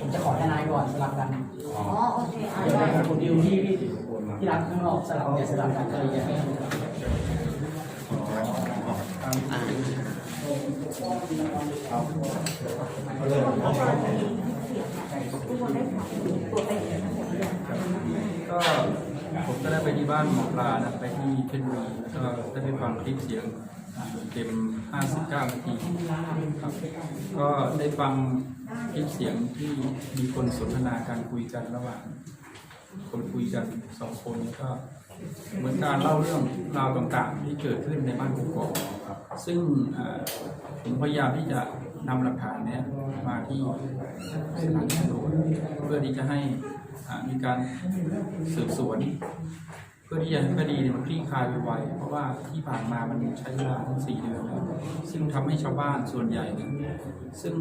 ผมจะขอทนายก่อนสลับกันอ๋อโอเคอ่าได้ให้คนดิวที่ที่รับข้างนอกสลับเนี่ยสลับกันก็เลยจะให้ทุกได้ถามตัวเงทั้ยก็ผมก็ได้ไปที่บ้านหมอปลานะไปที่เพชรบุรีแล้วก็ได้ไปฟังคลิปเสียง เต็ม 59 นาทีครับ ก็ได้ฟังคลิปเสียงที่มีคนสนทนาการคุยกันระหว่าง คนคุยกันสองคนก็เหมือนการเล่าเรื่องราวต่างๆ ที่เกิดขึ้นในบ้านกุกอกซึ่งผมพยายามที่จะนำหลักฐานนี้มาที่สถานีตำรวจเพื่อที่จะให้มีการสืบสวน เพื่อที่จะให้คดีเนี่ยมันคลี่คลายไปไวเพราะว่าที่ผ่านมามันใช้เวลาถึงสี่เดือนแล้วซึ่งทำให้ชาวบ้านส่วนใหญ่เนี่ยซึ่ง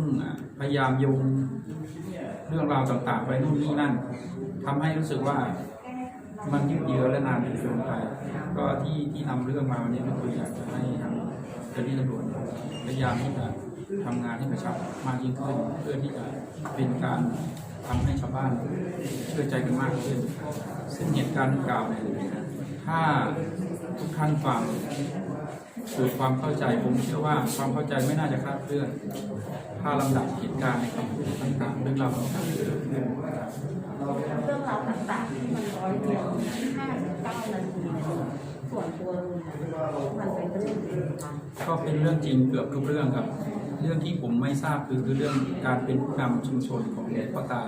พยายามโยงเรื่องราวต่างๆ ไปนู่นนี่นั่นทำให้รู้สึกว่ามันยืดเยื้อและนานจนเกินไป ก็ที่ที่นำเรื่องมาวันนี้ก็คืออยากจะให้ทางเจ้าหน้าที่ตำรวจพยายามที่จะทำงานให้กระชับมากยิ่งขึ้นเพื่อที่จะเป็นการ ทำให้ชาวบ้านเชื่อใจกันมากขึ้นซึ่งเหตุการณ์ดังกล่าวเนี่ยถ้าทุกท่านฟังเกิดความเข้าใจผมเชื่อว่าความเข้าใจไม่น่าจะคลาดเคลื่อน ถ้าลำดับเหตุการณ์ในคำพูดต่างๆเรื่องราวต่างๆที่เกิดขึ้นนะครับเรื่องราวต่างๆที่มันร้อยเรียงห้าสิบเก้านาทีเนี่ยส่วนตัวลุงมันเป็นเรื่องจริงค่ะก็เป็นเรื่องจริงเกือบทุกเรื่องครับ เรื่องที่ผมไม่ทราบคือคือเรื่องการเป็นผู้นำชุมชนของพ่อตา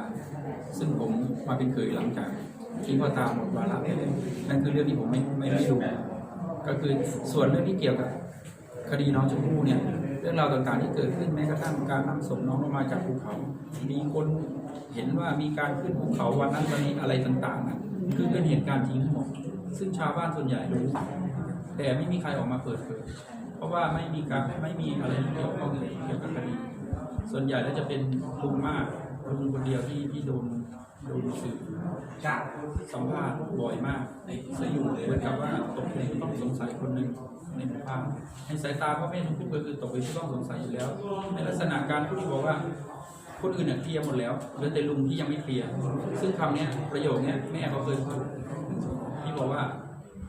ซึ่งผมมาเป็นเคยหลังจากที่พ่อตาหมดวาระไปแล้วนั่นคือเรื่องที่ผมไม่ไม่ไม่รู้ก็คือส่วนเรื่องที่เกี่ยวกับคดีน้องชมพู่เนี่ยเรื่องราวต่างๆที่เกิดขึ้นแม้กระทั่งการนำศพน้องลงมาจากภูเขา มีคนเห็นว่ามีการขึ้นภูเขาวันนั้นวันนี้อะไรต่างๆนะคือเป็นเหตุการณ์จริงทั้งหมดซึ่งชาวบ้านส่วนใหญ่รู้แต่ไม่มีใครออกมาเปิดเผย เพราะว่าไม่มีการไม่มีอะไรเกี่ยวข้องเกี่ยวกับคดีส่วนใหญ่แล้วจะเป็นลุงมากลุงคนเดียวที่ที่โดนโดนสื่อสัมภาษณ์บ่อยมากในสยบเหมือนกับว่าตกเป็นผู้ต้องสงสัยคนหนึ่งในหมู่บ้านในสายตาพ่อแม่ชมพู่ก็คือตกเป็นผู้ต้องสงสัยอยู่แล้ว ในลักษณะการพูดที่บอกว่าคนอื่นเนี่ยเคลียร์หมดแล้วเหลือแต่ลุงที่ยังไม่เคลียร์ซึ่งคำเนี้ยประโยคเนี้ยแม่เขาเคยพูดที่บอกว่า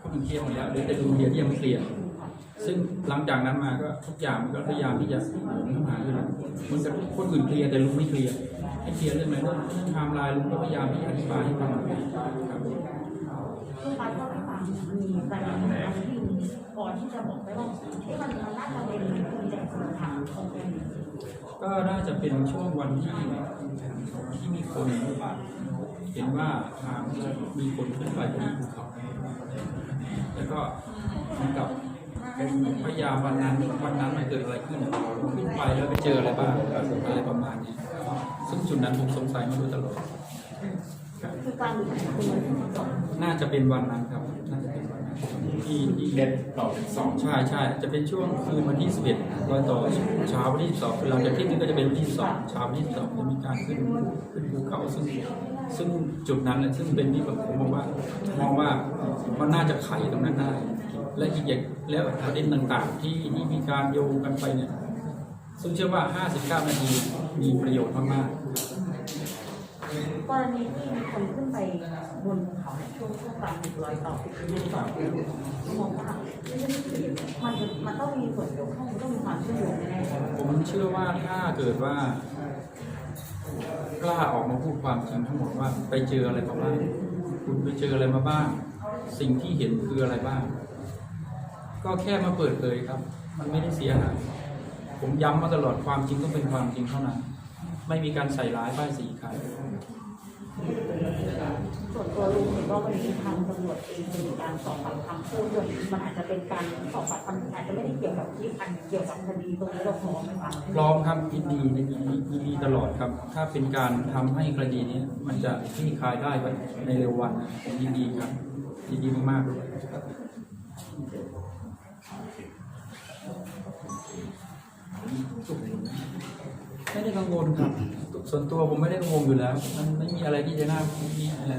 คนอื่นเคลียร์หมดแล้วเหลือแต่ลุงเดียวที่ยังไม่เคลียร์ ซึ่งหลังจากนั้นมาก็ทุกอย่างมันก็พยายามที่จะหมุนเข้ามาด้วยนะมันจะคนอื่นเคลียร์แต่ลุงไม่เคลียร์ให้เคลียร์เรื่องอะไรเรื่องไทม์ไลน์ลุงก็พยายามที่จะอธิบายให้ฟังครับลูกค้าก็ไม่ฟังมีประเด็นอะไรที่ก่อนที่จะบอกได้ว่าที่มันมันน่าจะเป็นคุณแจกสถานของเป็นก็น่าจะเป็นช่วงวันที่ที่มีคนเห็นว่าทางมีคนขึ้นไปที่ภูเขาแล้วก็เหมือนกับ พยายามวันนั้นวันนั้นมันเกิดอะไรขึ้นขึ้นไปแล้วไปเจออะไรบ้างอะไรประมาณนี้ซึ่งจุดนั้นผมสงสัยมาโดยตลอดคือการหลุดคุณมันที่มาก่อนน่าจะเป็นวันนั้นครับน่าจะเป็นวันนั้นที่ที่เด็ดต่อสองใช่ใช่จะเป็นช่วงคืนวันที่11รอยต่อเช้าวันที่12คือหลังจากเที่ยงคืนก็จะเป็นวันที่12เช้าวันที่12จะมีการขึ้นขึ้นภูเขาซึ่งซึ่งจุดนั้นเนี่ยซึ่งเป็นที่แบบผมมองว่ามองว่ามันน่าจะไขตรงนั้นได้และอีกอย่าง แล้วประเด็นต่างๆ ที่ที่มีการโยงกันไปเนี่ยซึ่งเชื่อว่า 59 นาทีมีประโยชน์มากๆกรณีที่มีคนขึ้นไปบนภูเขาเนี่ยช่วงช่วงกลางดึกรอยต่อติดกันอยู่สองกิโลมองว่าไม่ใช่มันจะมันต้องมีส่วนเกี่ยวข้องมันต้องมีความเชื่อมโยงแน่ๆผมเชื่อว่าถ้าเกิดว่ากล้าออกมาพูดความจริงทั้งหมดว่าไปเจออะไรมาบ้าง คุณไปเจออะไรมาบ้าง สิ่งที่เห็นคืออะไรบ้าง ก็แค่มาเปิดเผยครับ มันไม่ได้เสียหายผมย้ำมาตลอดความจริงต้องเป็นความจริงเท่านั้น ไม่มีการใส่ร้ายป้ายสีใครจส่วนตัวลุงเห็นว่าวันนี้ทางตำรวจเองจะมีการสอบปากคำเพิ่มด้วยมันอาจจะเป็นการสอบปากคำอาจจะไม่ได้เกี่ยวกับที่อันเกี่ยวกับคดีตรงนี้เราพร้อมไหมคะพร้อมครับยินดียินดียินดีตลอดครับ ถ้าเป็นการทำให้คดีนี้มันจะคลี่คลายได้ในเร็ววันนะผมยินดีครับยินดีมากๆเลย ไม่ได้กังวลครับส่วนตัวผมไม่ได้กังวลอยู่แล้ว มันไม่มีอะไรที่จะน่ามีอะไร